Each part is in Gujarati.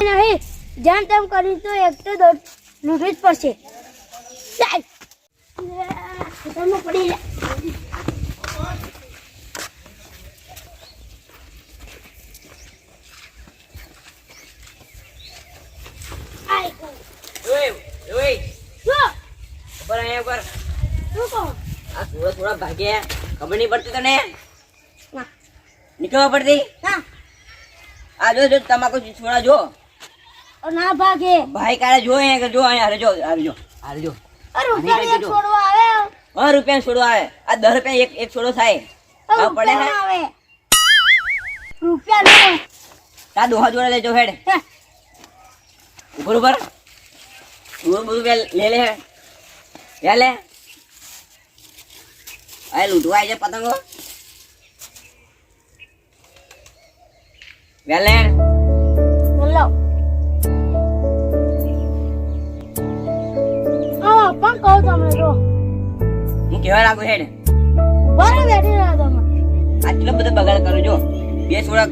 નહીં. જેમ તેમ કરી તો એક તો દોઢ લૂંટવી જ પડશે. પડી થોડા થોડા ભાગ્યા ખબર નહીં પડતી તને? નીકળવા પડતી? આ જો જો તમાકુ છોડા જો. ના ભાગે. ભાઈ કાલે જો કે જો અહીંયા હારે જો હારે જો હારે જો. રૂપિયા છોડવા આવે? હા રૂપિયા છોડો આવે. આ દસ રૂપિયા એક એક છોડો થાય. પડે રૂપિયા હે? ના આવે. રૂપિયા નો તા દોહા જોડે લેજો હેડ. ઉપર ઉપર. બધું બધું લે લે લે. લે લૂંટવા છે પતંગો. વેલે બોલો. કહું તમને જો હું કેવા લાગુ હેડ બરાબર બેઠી રહ્યા તમે. આટલો બધો બગાડ કરું જો બે સોડા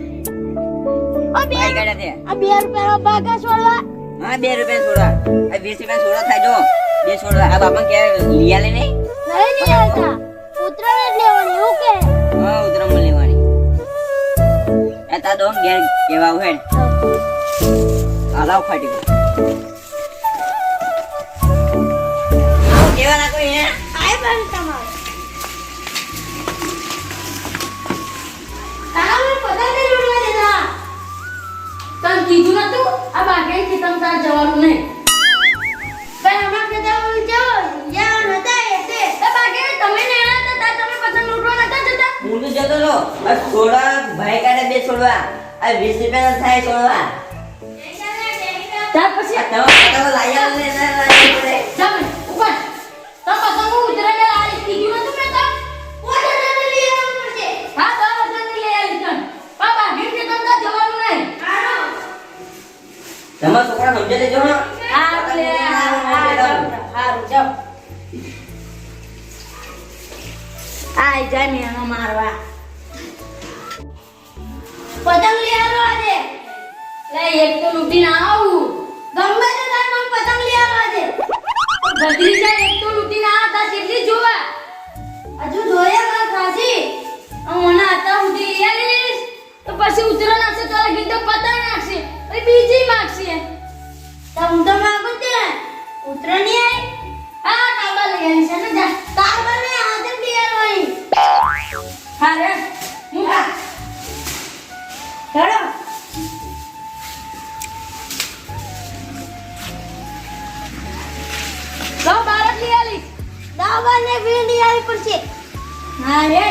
આ બે ખાઈ છે. આ બે રૂપિયાનો ભાગા છોડવા. હા બે રૂપિયા સોડા આ વીસ રૂપિયા સોડા થાય જો. બે સોડા આ બાપા કે લીયા લે નહીં. નહીં નહીં આવતા. ઉતરાણ લેવાની એવું કે? હા ઉતરામાં લેવાની. આ તા દો ઘેર કેવા હેડ હલાવ ફાટી કેવા લાગુ અહીંયા? આય બંધ તમારે. તારા પતંગ નહીં ઉડવા દેતા તને કીધું નતું આ બાકી ખેતર તાર જવાનું નહીં. પણ અમાર ખેતરમાં જાઓ જ્યાં નતા એટલે એ બાકી તમે નેણા હતા તાર તમે પતંગ લૂંટવા નતા જતા? હું તો જતો રહો આ સોડા ભાઈ કાઢે બે છોડવા. આ વીસ રૂપિયા થાય છોડવા. ત્યાર પછી તમે પતંગો ને તમારા છોકરા સમજે દેજો હો હા લે હારું જાવ આય જા મેનો મારવા. પતંગ લઈ આવો આજે. લે એક તો લૂટી ના આવું. ગમે તે તાર મને પતંગ લઈ આવો આજે. બદલી જાય એક તો લૂટી ના આવતા કેટલી જોવા. હજુ જોયા માર ખાસી. મને આતા સુધી લઈ આવીશ. તો પછી ઉતરો નાખશે તો લગી તો પતંગ નાખશે પછી બીજી માગશે તમ તો માગું તે. ઉતરણી આઈ આવી હા કાબા લઈ આવીશ. ને જા. તાર બને હાથે લઈ હોય. હા રે. મુકા ચડો તો બારત લઈ આવીશ. દાવાને બી લઈ આવી પડશે. હા રે.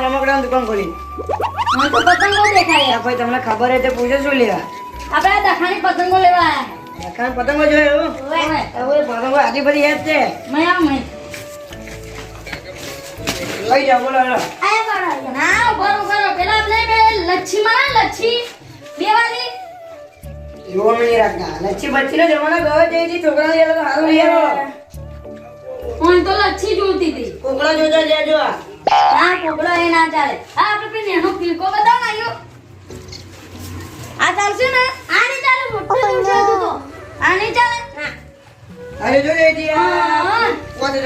આ રમકડાની દુકાન ખોલી. મને તો પતંગો દેખાય. ભાઈ તમને ખબર હોય તો પૂછો શું લેવા. આપણે દખાની પતંગો લેવા. આવ્યા દખાની પતંગો જોયું હવે પતંગો આજી બધી યાદ છે. મેં આવ મેં કઈ જાઓ બોલો બોલો આયા બરાબર ના બરો બરો પેલા આપણે લચ્છી માં લચ્છી. બેવાની. જોવા મળી રાખતા લચ્છી બચ્છી નો ગયો છે છોકરા લઈ તો સારું લઈ આવો. હું તો લચ્છી જોતી હતી. કોકડા જોતા લેજો આ. ના કોકડો એ ના ચાલે. હા આપણે પેલી એનો ફીરકો બતાવ ને આ ચાલશે ને? આ નહીં ચાલે મોટો જોશે હજુ તો. આ નહીં ચાલે? અરે જો એ જી હા. પાંચ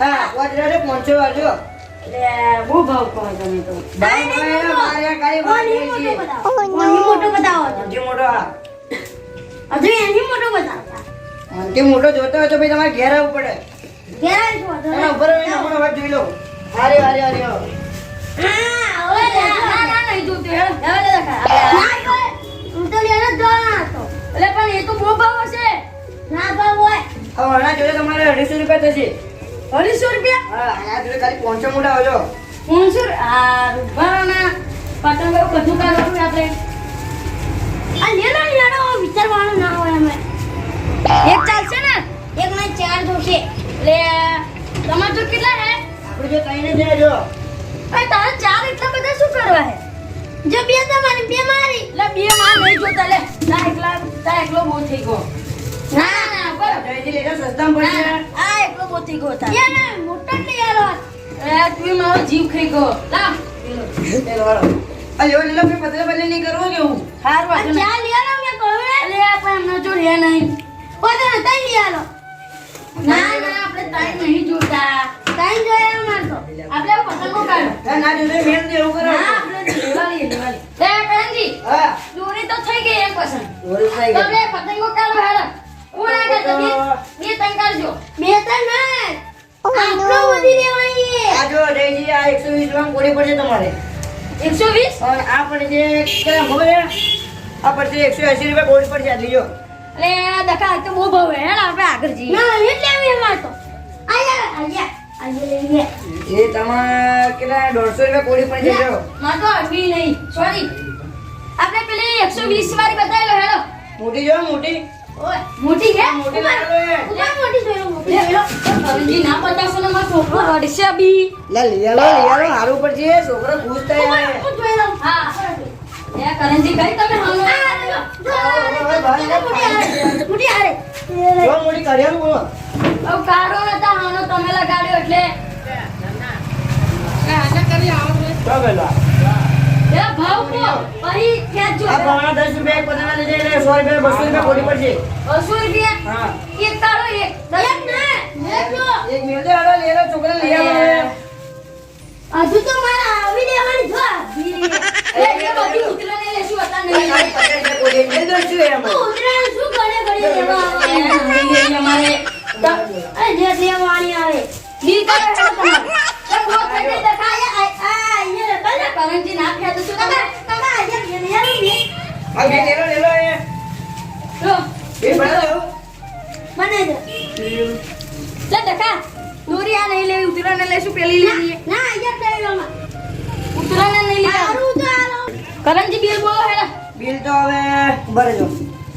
હા પાંચ હજાર પાંચસો વાળજો લે બહુ ભાવ કહો તમે તો. મારે કાંઈ વાત ઓની મોટો બતાવો. ઓની મોટો બતાવો. સૌથી મોટો આ હજુ એની મોટો બતાવો સૌથી મોટો જોતો હોય તો ભાઈ તમારે ઘેર આવવું પડે. ઘેરાય છો તો જોઈ ઉપર અરે અરે અરે હવે ના ના પણ એ તો બહુ ભાવ હશે. ના ભાવ હોય. હવે જોડે તમારે અઢીસો રૂપિયા થશે. અઢીસો રૂપિયા? હા ખાલી પાંચસો મોટા આવજો. પાંચસો આ રૂપાના પતંગ બધું કાઢવાનું આપણે. આ લેલો લેલો વિચારવાનું ના હોય અમે. એક ચાલશે ને? એક માં ચાર જોશે. એટલે તમારે તો કેટલા હે આપણે જો કઈ નથી જો. ભાઈ તારે ચાર એટલા બધા શું કરવા હે? જો બે તમારી બે મારી. લે બે માર નહીં જોતા લે. ના એકલા તા એકલો બહુ થઈ ગયો. ના ના બરાબર જયજી લેજો સસ્તા પડશે આ એકલો બહુ થઈ ગયો તા બે ને મોટા આલો એ તું મારો જીવ ખાઈ ગયો. લા. ચાલો વાળો. અલ્યો લેલો પતલે બદલે નહીં કે હું? હાર આ વાગે ચાર લેલો મેં કહ્યું લે અલે ના જોડે એવું કરો ના આપણે લેવાલી લેવાલી એ કરણજી હા. દોરી તો થઈ ગઈ એક પસંદ થઈ તો ગયું આપણે પતંગો કાઢો ભાડા કોણ આગળ તો બે તંગ કરજો બે તો ના. આટલો બધી લેવાની આ જો જયજી આ એકસો વીસ રૂપિયા કોડી પડશે તમારે? એકસો વીસ? અને આ પડશે કેટલા ખબર છે? આ પડશે એકસો એસી રૂપિયા કોડી પડશે આ લીજો એટલે દખા તો બહુ ભાવ હે હેડ આપણે આગળ જઈએ. ના એટલે અમે અમાર આયા આયા. એ તમારે કેટલા દોઢસો રૂપિયા કોડી પણ જજો માં તો અડવી નહીં સોરી આપણે પેલી એકસો વીસ વાળી બતાવી હેલો. મોટી જો મોટી? મોટી હે? મોટી મોટી જોયો મોટી લે હેડો કરણજી ના બતાવશો ને મારો છોકરો રડશે બી. લે લીયાલો લીયાલો હારું પડશે. છોકરો ખુશ થાય હા એ કરણજી કઈ તમે હાલો? મોટી હારે જો મોટી કર્યાનું બોલો હવે કાઢો નતા હાનો તમે લગાડ્યો એટલે. જો પેલા. એ ભાવ કો પછી ખેંચજો આ ભાવના દસ રૂપિયા એક લેજે એટલે સો રૂપિયા બસો રૂપિયા કોડી પડશે. બસો રૂપિયા? હા. એક કાઢો એક દસ. એક ના એક લો. એક મેલ દે હાલો લીયાલો છોકરા લીયાલો હજુ તો મારા આવી દેવાની જો આવી એ લઈ લે ઉતરાને લેશું હતા નહીં? ખાલી પચાસ રૂપિયા કોડી મેલ દો શું એમાં? ઉતરાણ શું કરે ઘડી લેવા એ નહીં ગઈ અમારે અરે જે લેવાની આવે. બી કરે છે તમારે? એ બહુ થઈ ગઈ દેખા આ આ અહીંયા રે અરે કરણજી ના ને? આ દોરી આ લેશું પેલી લેવી ના અહીંયા લેવામાં ઉતરાને નહીં લેવી કરણજી બિલ બોલો હેડા. બિલ તો હવે ભરે જો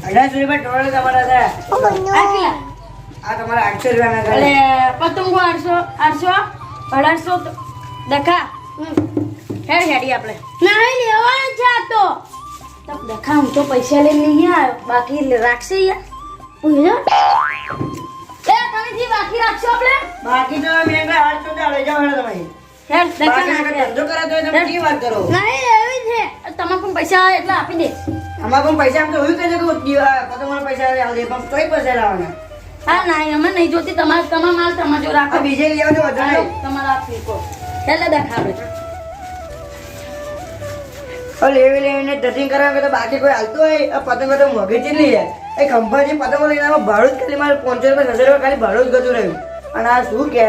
અઢારસો રૂપિયા ટોટલ તમારા છે. આ કેટલા આ તમારા આઠસો રૂપિયાના એટલે કરે પતંગો આઠસો આઠસો અઢારસો દખા. હેડ હેડી આપણે. નહીં લેવાનું છે આ તો. દખા હું તો પૈસા લઈને નહીં આવ્યો. બાકી રાખશે યાર. પૂછો એ કણીથી બાકી રાખશો આપણે? બાકી તો મેં કઈ આઠસો લઈ જાઓ હેડો તમે. હેડ બાકી ધંધો કરાતો હોય તમે કેવી વાત કરો? એવી છે. તમારે પણ પૈસા એટલા આપી દે. આમાં પણ પૈસા આમ તો એવું કહે કે દિવા- પૈસા આલે પણ તોય પૈસા લાવવાના હા ના અમે નહીં જોતી. તમારે તમારા માલ તમારે જો રાખો. બીજે લઈ આવજો વધુ હાલો, નહીં. તમારા આ ફીકો એટલે દખા આપણે લેવી લેવીને ટચિંગ કરવા તો બાકી કોઈ હાલતું હોય પતંગ તો મોંઘી જ નહીં એ ખંભાજી પતંગો લઈને ભાડું જ ખાલી મારે પાંચસો રૂપિયા છસો રૂપિયા ખાલી ભાડું જ ગતું રહ્યું. અને આ શું કે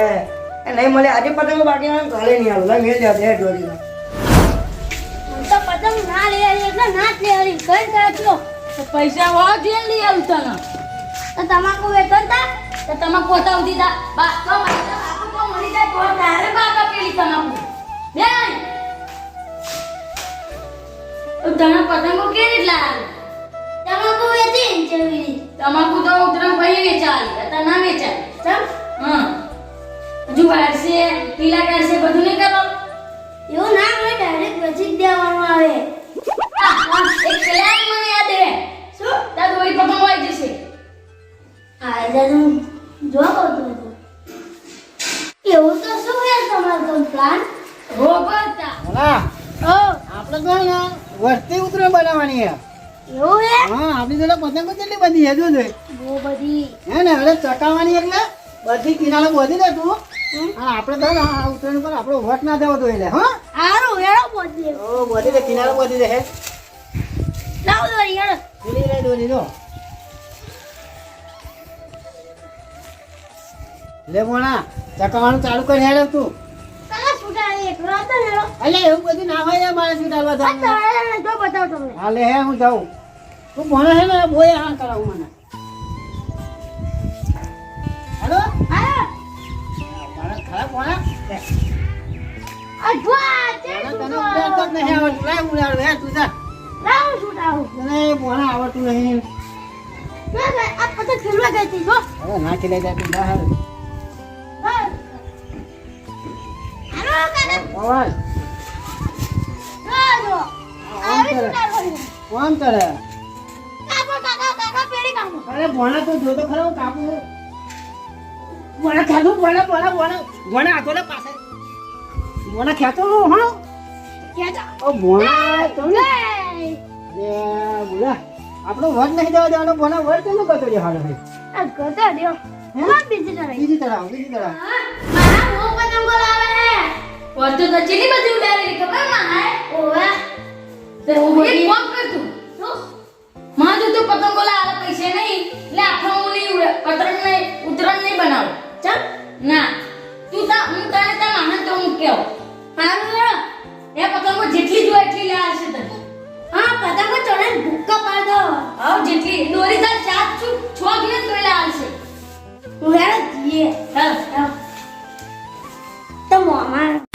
એ નહીં મળે આજે પતંગ બાકી આવે કાલે નહીં આવું જાવ એ દોરી તો પતંગ ના લેવાની એટલે ના જ લેવાની કઈ કાચલો પૈસા હોવા જોઈએ લઈ આવું તને. તો તમાકુ વેચો તા. તો તમે પોતા ઉધી દા. બા તો બાપુ કો મળી જાય તો તારે બાપા પેલી તમાકુ. લે તને પતંગો કેવી એટલા તમાકુ વેચી તમાકુ તો ઉતરણ ભાઈ વેચાય. વાળશે પીલા કાઢશે બધું નહીં કરો. એવું ના હોય ડાયરેક્ટ વેચી જ દેવાનું આવે. એક કલાક મને યાદ રહે. શું? તાર દોરી પતંગ વાઈ જશે. આ એટલે હું જો કરતો હતો એવું તો શું છે તમારો તો પ્લાન રોબરતા ના ઓ. આપણે તો ને વસ્તી ઉતરે બનાવવાની છે. એવું હે? હા આપણી જોડે પતંગો કેટલી બધી છે જોજો. બહુ બધી. હે ને હવે ચકાવવાની એટલે બધી કિનારો બોધી ને તું. હા આપણે તો ને પર આપણો વટ ના દેવો તો એટલે હા. ઓ બોધી દે કિનારો બોધી દે હે. લાવ દોરી હેડો પેલી રે દોરી લે. મોણા ચકાવવાનું ચાલુ કરી હેડે તું. અલે એવું બધું ના હોય મારે શું જો બતાવ તમને. હા હે હું જાઉં. તું ભણે છે ને બોય હા કરાવું મને. આવડતું. નહીં. ના ચલાઈ જાય તું અવાજ. છૂટાવું કોણ કરે? અરે ભોણા તો જોતો ખરો કાપુ. ભણા ખાધું ભણા ભણા ભણા ભણા હાથો લે પાસે ભોણા ખેંચો હા કેતા ઓ ભોણા તો ને જય! એ બોલા. આપણો વટ નહીં જવા દેવાનો ભોણા વટ કેમ કરતો રે હાલો ભાઈ? આ ગોતા દ્યો હા? બીજી તરફ? બીજી તરફ બીજી તરફ. મારા મો પતંગો લાવે હે વસ્તુ તો ચેલી બધી ઉડાડેલી ખબરમાં ઓવે. તે હું એક કોમ કરતું માં જો તું પતંગો લાવે પૈસે નહીં. એટલે આખો હું નહીં ઉડે પતંગ નહીં ઉતરણ નહીં બનાવું. ચાલ ના તું તા હું તને તા માને તો હું કેવ? એ પતંગો જેટલી જોઈએ એટલી લે તને. હા, પતંગો ચડે ભૂક્કા પાડ દો. હાવ જેટલી. દોરી તાર સાત છું, છ ગીને તો લે આવશે હું હેડ જીએ ચાલ તો મોમાં